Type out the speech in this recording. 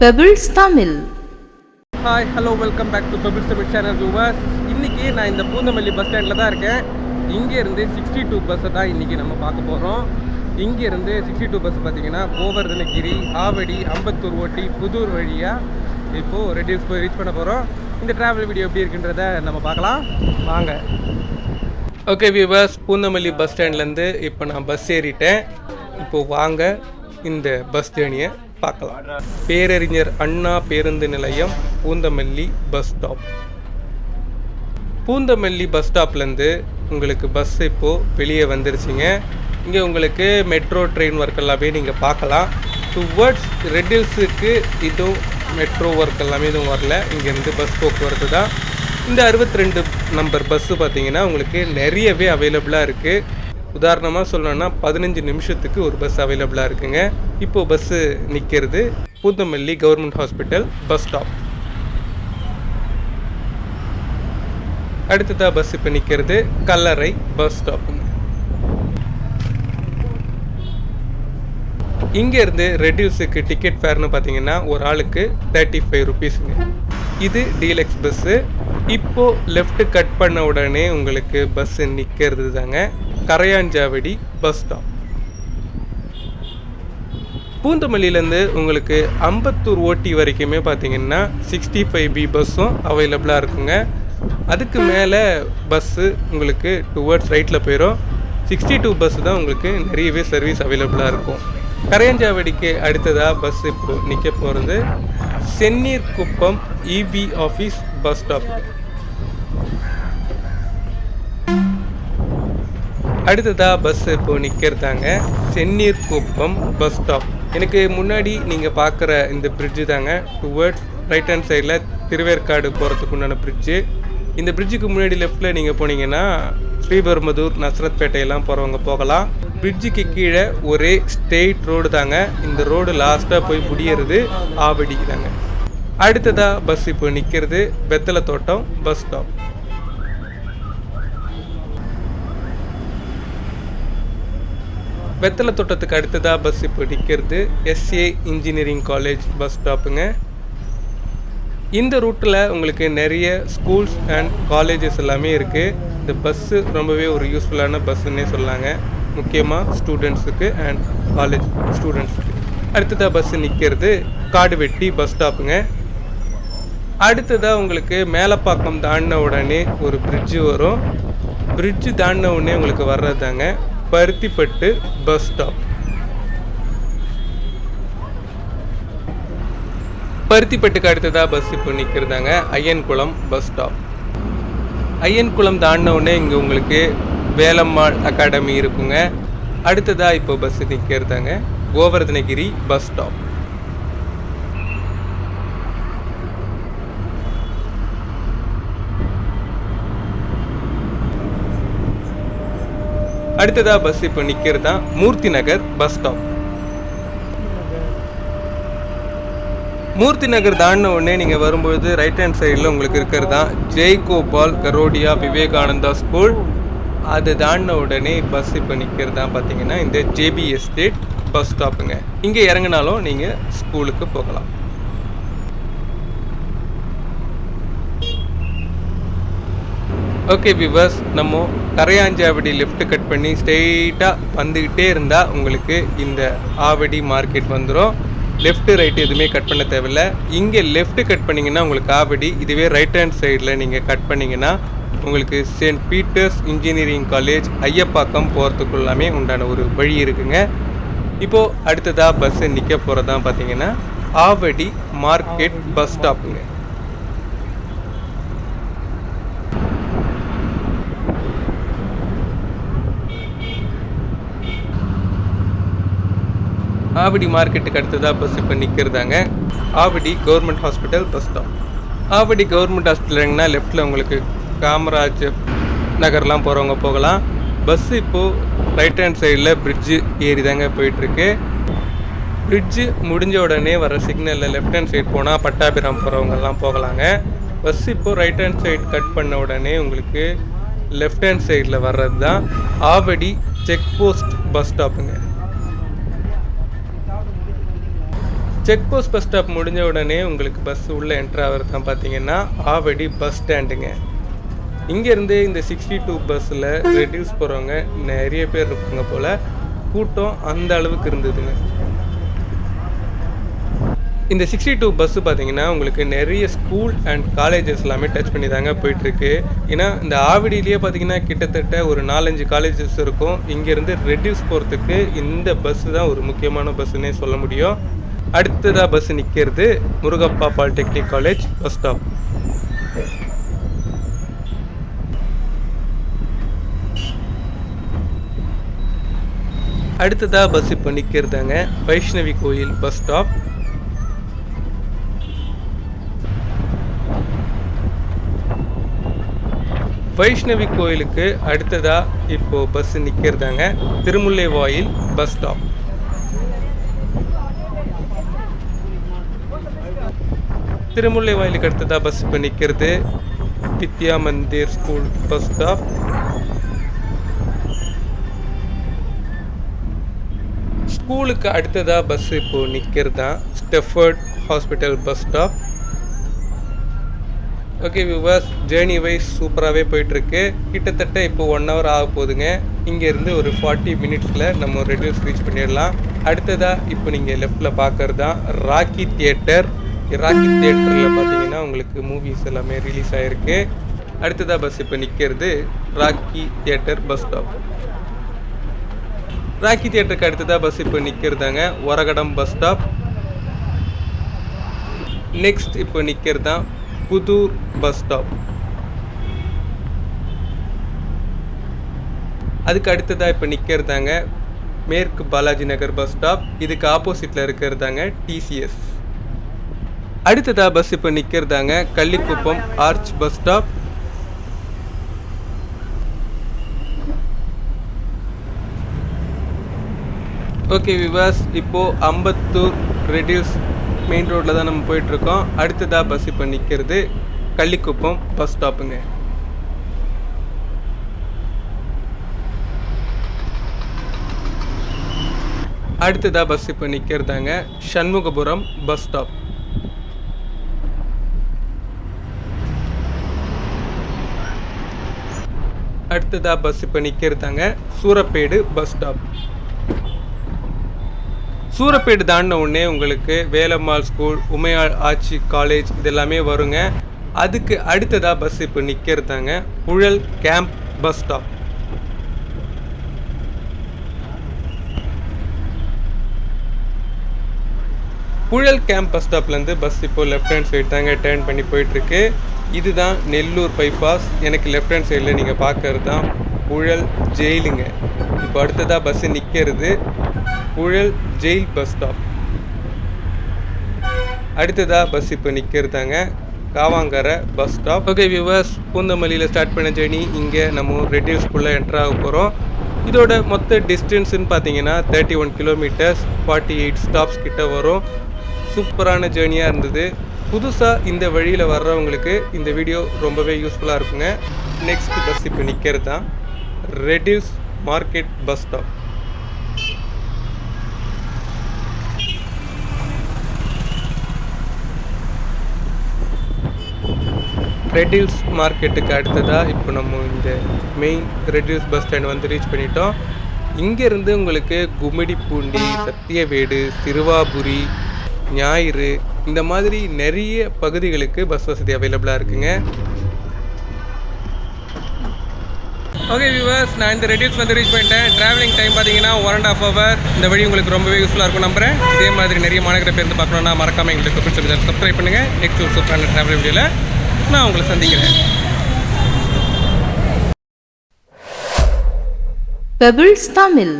Pebbles Tamil hi hello welcome back to Pebbles Tamil channel viewers இன்றைக்கி நான் இந்த Poonamallee bus ஸ்டாண்டில் தான் இருக்கேன். இங்கேருந்து சிக்ஸ்டி டூ பஸ்ஸை தான் இன்றைக்கி நம்ம பார்க்க போகிறோம் இங்கேருந்து சிக்ஸ்டி டூ பஸ் பார்த்தீங்கன்னா கோவர்தனகிரி ஆவடி அம்பத்தூர் ஓட்டி புதூர் வழியாக இப்போது ரெடியூஸ் போய் ரீச் பண்ண போகிறோம் இந்த ட்ராவல் வீடியோ எப்படி இருக்குன்றத நம்ம பார்க்கலாம். வாங்க. ஓகே வியூவர்ஸ் பூந்தமல்லி பஸ் ஸ்டாண்ட்லேருந்து இப்போ நான் பஸ் ஏறிட்டேன். இப்போது வாங்க இந்த பஸ் ஜேர்னியை பார்க்கலாம். பேரறிஞர் அண்ணா பேருந்து நிலையம் Poonamallee bus stop. Poonamallee bus ஸ்டாப்லேருந்து உங்களுக்கு பஸ் இப்போது வெளியே வந்துருச்சுங்க. இங்கே உங்களுக்கு மெட்ரோ ட்ரெயின் ஒர்க் எல்லாமே நீங்கள் பார்க்கலாம். டுவர்ட்ஸ் ரெட்டில்ஸுக்கு இதுவும் மெட்ரோ ஒர்க் எல்லாமே எதுவும் வரல. இங்கேருந்து பஸ் போக்குவரத்து தான். இந்த 62 நம்பர் பஸ்ஸு பார்த்தீங்கன்னா உங்களுக்கு நிறையவே அவைலபிளாக இருக்குது உதாரணமாக சொல்லணும்னா பதினஞ்சு நிமிஷத்துக்கு ஒரு பஸ் அவைலபிளாக இருக்குங்க. இப்போது பஸ்ஸு நிற்கிறது Poonamallee government hospital bus stop அடுத்ததாக பஸ் இப்போ நிற்கிறது கல்லறை பஸ் ஸ்டாப்புங்க இங்கேருந்து ரெடியூஸுக்கு டிக்கெட் ஃபேர்னு பார்த்தீங்கன்னா ஒரு ஆளுக்கு தேர்ட்டி ஃபைவ் ருபீஸுங்க இது டீலக்ஸ் பஸ்ஸு இப்போது லெஃப்ட் கட் பண்ண உடனே உங்களுக்கு பஸ்ஸு நிற்கிறது தாங்க கரையாஞ்சாவடி பஸ் ஸ்டாப் பூந்தமல்லியிலேருந்து உங்களுக்கு அம்பத்தூர் ஓட்டி வரைக்குமே பார்த்தீங்கன்னா சிக்ஸ்டி ஃபைவ் பி பஸ்ஸும் அவைலபிளாக இருக்குங்க. அதுக்கு மேலே பஸ்ஸு உங்களுக்கு டுவர்ட்ஸ் ரைட்டில் போயிடும் சிக்ஸ்டி டூ பஸ் தான் உங்களுக்கு நிறையவே சர்வீஸ் அவைலபிளாக இருக்கும். கரையஞ்சாவடிக்கு அடுத்ததாக பஸ் இப்போ நிற்க போகிறது Senneer Kuppam EB office bus stop அடுத்ததாக பஸ் இப்போ நிற்கிறதாங்க சென்னீர் குப்பம் பஸ் ஸ்டாப் எனக்கு முன்னாடி நீங்கள் பார்க்குற இந்த பிரிட்ஜு தாங்க டுவர்ட்ஸ் ரைட் ஹேண்ட் சைடில் திருவேற்காடு போகிறதுக்கு உண்டான பிரிட்ஜு இந்த பிரிட்ஜுக்கு முன்னாடி லெஃப்ட்டில் நீங்கள் போனீங்கன்னா ஸ்ரீபெரும்புதூர் நசரத்பேட்டையெல்லாம் போகிறவங்க போகலாம். பிரிட்ஜுக்கு கீழே ஒரே ஸ்ட்ரெயிட் ரோடு தாங்க. இந்த ரோடு லாஸ்ட்டாக போய் முடியறது ஆவடிக்கு தாங்க. அடுத்ததாக பஸ் இப்போ நிற்கிறது வெத்தலை தோட்டம் பஸ் ஸ்டாப் வெத்தலை தோட்டத்துக்கு அடுத்ததாக பஸ் இப்போ நிற்கிறது எஸ்ஏ இன்ஜினியரிங் காலேஜ் பஸ் ஸ்டாப்புங்க இந்த ரூட்டில் உங்களுக்கு நிறைய ஸ்கூல்ஸ் அண்ட் காலேஜஸ் எல்லாமே இருக்குது இந்த பஸ்ஸு ரொம்பவே ஒரு யூஸ்ஃபுல்லான பஸ்ஸுன்னே சொல்லாங்க. முக்கியமாக ஸ்டூடெண்ட்ஸுக்கு அண்ட் காலேஜ் ஸ்டூடெண்ட்ஸுக்கு அடுத்ததாக பஸ்ஸு நிற்கிறது காடுவெட்டி பஸ் ஸ்டாப்புங்க அடுத்ததாக உங்களுக்கு மேலப்பாக்கம் தாண்டின உடனே ஒரு பிரிட்ஜு வரும். பிரிட்ஜு தாண்டின உடனே உங்களுக்கு வர்றதாங்க பருத்திப்பட்டு பஸ் ஸ்டாப் பருத்திப்பட்டுக்கு அடுத்ததாக பஸ் இப்போ நிற்கிறதாங்க ஐயன்குளம் பஸ் ஸ்டாப் ஐயன்குளம் தாண்டின இங்கே உங்களுக்கு வேலம்மாள் அகாடமி இருக்குங்க. அடுத்ததாக இப்போ பஸ் நிற்கிறதாங்க கோவர்தனகிரி பஸ் ஸ்டாப் அடுத்ததா பஸ் இப்போ நிற்கிறது தான் மூர்த்தி நகர் பஸ் ஸ்டாப் மூர்த்தி நகர் தாண்டின உடனே நீங்கள் வரும்பொழுது ரைட் ஹேண்ட் சைடில் உங்களுக்கு இருக்கிறது தான் ஜெய்கோபால் கரோடியா விவேகானந்தா ஸ்கூல் அது தாண்டின உடனே பஸ் இப்போ நிற்கிறது தான் பார்த்தீங்கன்னா இந்த ஜேபி எஸ்டேட் பஸ் ஸ்டாப்புங்க இங்கே இறங்கினாலும் நீங்கள் ஸ்கூலுக்கு போகலாம். ஓகே விவர்ஸ் நம்ம கரையாஞ்சாவடி லெஃப்ட் கட் பண்ணி ஸ்ட்ரெயிட்டாக வந்துக்கிட்டே இருந்தால் உங்களுக்கு இந்த ஆவடி மார்க்கெட் வந்துடும் லெஃப்ட்டு ரைட் எதுவுமே கட் பண்ண தேவையில்ல. இங்கே லெஃப்ட்டு கட் பண்ணிங்கன்னா உங்களுக்கு ஆவடி இதுவே ரைட் ஹேண்ட் சைடில் நீங்கள் கட் பண்ணிங்கன்னா உங்களுக்கு Saint Peter's engineering college Ayyappakkam போகிறதுக்குள்ளாமே உண்டான ஒரு வழி இருக்குங்க. இப்போது அடுத்ததாக பஸ்ஸு நிற்க போகிறதான் பார்த்தீங்கன்னா ஆவடி மார்க்கெட் பஸ் ஸ்டாப்புங்க ஆவடி மார்க்கெட்டுக்கு அடுத்ததாக பஸ் இப்போ நிற்கிறதாங்க Avadi government hospital bus stop Avadi government hospital இறங்கினா லெஃப்ட்டில் உங்களுக்கு காமராஜ் நகர்லாம் போகிறவங்க போகலாம். பஸ்ஸு இப்போது ரைட் ஹேண்ட் சைடில் பிரிட்ஜு ஏறி தாங்க போயிட்டுருக்கு. பிரிட்ஜு முடிஞ்ச உடனே வர சிக்னலில் லெஃப்ட் ஹேண்ட் சைடு போனால் பட்டாபிராம் போகிறவங்கெல்லாம் போகலாங்க. பஸ் இப்போது ரைட் ஹேண்ட் சைடு கட் பண்ண உடனே உங்களுக்கு லெஃப்ட் ஹேண்ட் சைடில் வர்றது தான் ஆவடி செக் போஸ்ட் பஸ் ஸ்டாப்புங்க செக் போஸ்ட் பஸ் ஸ்டாப் முடிஞ்ச உடனே உங்களுக்கு பஸ் உள்ளே என்ட்ரு ஆகிறது தான் பார்த்தீங்கன்னா ஆவடி பஸ் ஸ்டாண்டுங்க. இங்கேருந்து இந்த சிக்ஸ்டி டூ பஸ்ஸில் ரெடியூஸ் போகிறவங்க நிறைய பேர் இருப்பாங்க போல். கூட்டம் அந்த அளவுக்கு இருந்ததுங்க. இந்த சிக்ஸ்டி டூ பஸ்ஸு பார்த்தீங்கன்னா உங்களுக்கு நிறைய ஸ்கூல் அண்ட் காலேஜஸ் எல்லாமே டச் பண்ணி தாங்க போயிட்டுருக்கு. ஏன்னா இந்த ஆவடியிலேயே பார்த்தீங்கன்னா கிட்டத்தட்ட ஒரு நாலஞ்சு காலேஜஸ் இருக்கும். இங்கேருந்து ரெடியூஸ் போகிறதுக்கு இந்த பஸ்ஸு தான் ஒரு முக்கியமான பஸ்ஸுன்னே சொல்ல முடியும். அடுத்ததாக பஸ் நிற்கிறது Murugappa polytechnic college bus stop அடுத்ததாக பஸ் இப்போ நிற்கிறதாங்க வைஷ்ணவி கோயில் பஸ் ஸ்டாப் வைஷ்ணவி கோயிலுக்கு அடுத்ததாக இப்போ பஸ் நிற்கிறதாங்க திருமுல்லை வாயில் பஸ் ஸ்டாப் திருமுல்லை வாயிலுக்கு அடுத்ததா பஸ் இப்போ நிற்கிறது Vidya Mandir school bus stop ஸ்கூலுக்கு அடுத்ததாக பஸ் இப்போ நிற்கிறது தான் Stafford hospital bus stop okay விவாஸ் ஜேர்னி வைஸ் சூப்பராகவே போயிட்டுருக்கு. கிட்டத்தட்ட இப்போ ஒன் ஹவர் ஆக போகுதுங்க. இங்கேருந்து ஒரு ஃபார்ட்டி மினிட்ஸில் நம்ம ரெடியூஸ் ரீச் பண்ணிடலாம். அடுத்ததாக இப்போ நீங்கள் லெஃப்டில் பார்க்கறது தான் ராக்கி தியேட்டர் ராக்கி தியேட்டரில் பார்த்தீங்கன்னா உங்களுக்கு மூவிஸ் எல்லாமே ரிலீஸ் ஆகிருக்கு அடுத்ததாக பஸ் இப்போ நிற்கிறது Rakki theatre bus stop Rakki தியேட்டருக்கு அடுத்ததாக பஸ் இப்போ நிற்கிறதாங்க ஒரகடம் பஸ் ஸ்டாப் நெக்ஸ்ட் இப்போ நிற்கிறது தான் புதூர் பஸ் ஸ்டாப் அதுக்கு அடுத்ததாக இப்போ நிற்கிறதாங்க மேற்கு பாலாஜி நகர் பஸ் ஸ்டாப் இதுக்கு ஆப்போசிட்டில் இருக்கிறதாங்க டிசிஎஸ் அடுத்ததாக பஸ் இப்போ நிற்கிறதாங்க Kallikuppam arch bus stop okay viewers இப்போது அம்பத்தூர் ரெடியூஸ் மெயின் ரோட்டில் தான் நம்ம போயிட்டுருக்கோம். அடுத்ததாக பஸ் இப்போ நிற்கிறது கள்ளிக்குப்பம் பஸ் ஸ்டாப்புங்க அடுத்ததாக பஸ் இப்போ நிற்கிறதாங்க சண்முகபுரம் பஸ் ஸ்டாப் அடுத்ததாக பஸ் இப்போ நிற்கிறதாங்க சூரப்பேடு பஸ் ஸ்டாப் சூரப்பேடு தாண்டின உடனே உங்களுக்கு வேலம்மாள் ஸ்கூல் உமையாள் ஆட்சி காலேஜ் இதெல்லாமே வருங்க. அதுக்கு அடுத்ததாக பஸ் இப்போ நிற்கிறதாங்க Puzhal camp bus stop Puzhal camp bus ஸ்டாப்லேருந்து bus இப்போ லெஃப்ட் ஹேண்ட் சைடு தாங்க டேர்ன் பண்ணி போயிட்டுருக்கு. இதுதான் நெல்லூர் பைபாஸ் எனக்கு லெஃப்ட் ஹேண்ட் சைடில் நீங்கள் பார்க்கறது தான் புழல் ஜெயிலுங்க. இப்போ அடுத்ததாக பஸ்ஸு நிற்கிறது புழல் ஜெயில் பஸ் ஸ்டாப் அடுத்ததாக பஸ் இப்போ நிற்கிறதாங்க Kavangarai bus stop okay viewers பூந்தமல்லியில் start பண்ண ஜேர்னி இங்கே நம்ம ரெட்டில்ஸ்குள்ளே என்டர் ஆக போகிறோம் இதோட மொத்த டிஸ்டன்ஸ்னு பார்த்தீங்கன்னா thirty one kilometres forty eight stops கிட்ட வரும். சூப்பரான ஜேர்னியாக இருந்தது. புதுசாக இந்த வழியில் வர்றவங்களுக்கு இந்த வீடியோ ரொம்பவே யூஸ்ஃபுல்லாக இருக்குங்க. நெக்ஸ்ட் பஸ் இப்போ நிற்கிறது தான் Redhills market bus stop Redhills மார்க்கெட்டுக்கு அடுத்ததாக இப்போ நம்ம இந்த மெயின் ரெடியூஸ் பஸ் ஸ்டாண்ட் வந்து ரீச் பண்ணிட்டோம். இங்கேருந்து உங்களுக்கு கும்மிடிப்பூண்டி சத்தியவேடு சிறுவாபுரி ஞாயிறு இந்த மாதிரி நிறைய பகுதிகளுக்கு பஸ் வசதி அவைலபிளாக இருக்குங்க. ஓகே வியூவர்ஸ் நான் இந்த ரெடியூஸ் வந்து ரீச் பண்ணிட்டேன். ட்ராவலிங் டைம் பார்த்தீங்கன்னா ஒன் அண்ட் ஆஃப் ஹவர் இந்த வழி உங்களுக்கு ரொம்பவே யூஸ்ஃபுல்லாக இருக்கும் நம்புறேன். இதே மாதிரி நிறைய மாநகர பேருந்து பார்க்கணுன்னா மறக்காமல் எங்களுக்கு பிடிச்ச சப்ஸ்கிரைப் பண்ணுங்கள் நெக்ஸ்ட் ஒரு சூப்பரான ட்ராவல் வீடியோவில் நான் உங்களை சந்திக்கிறேன். பெபிள்ஸ் தமிழ்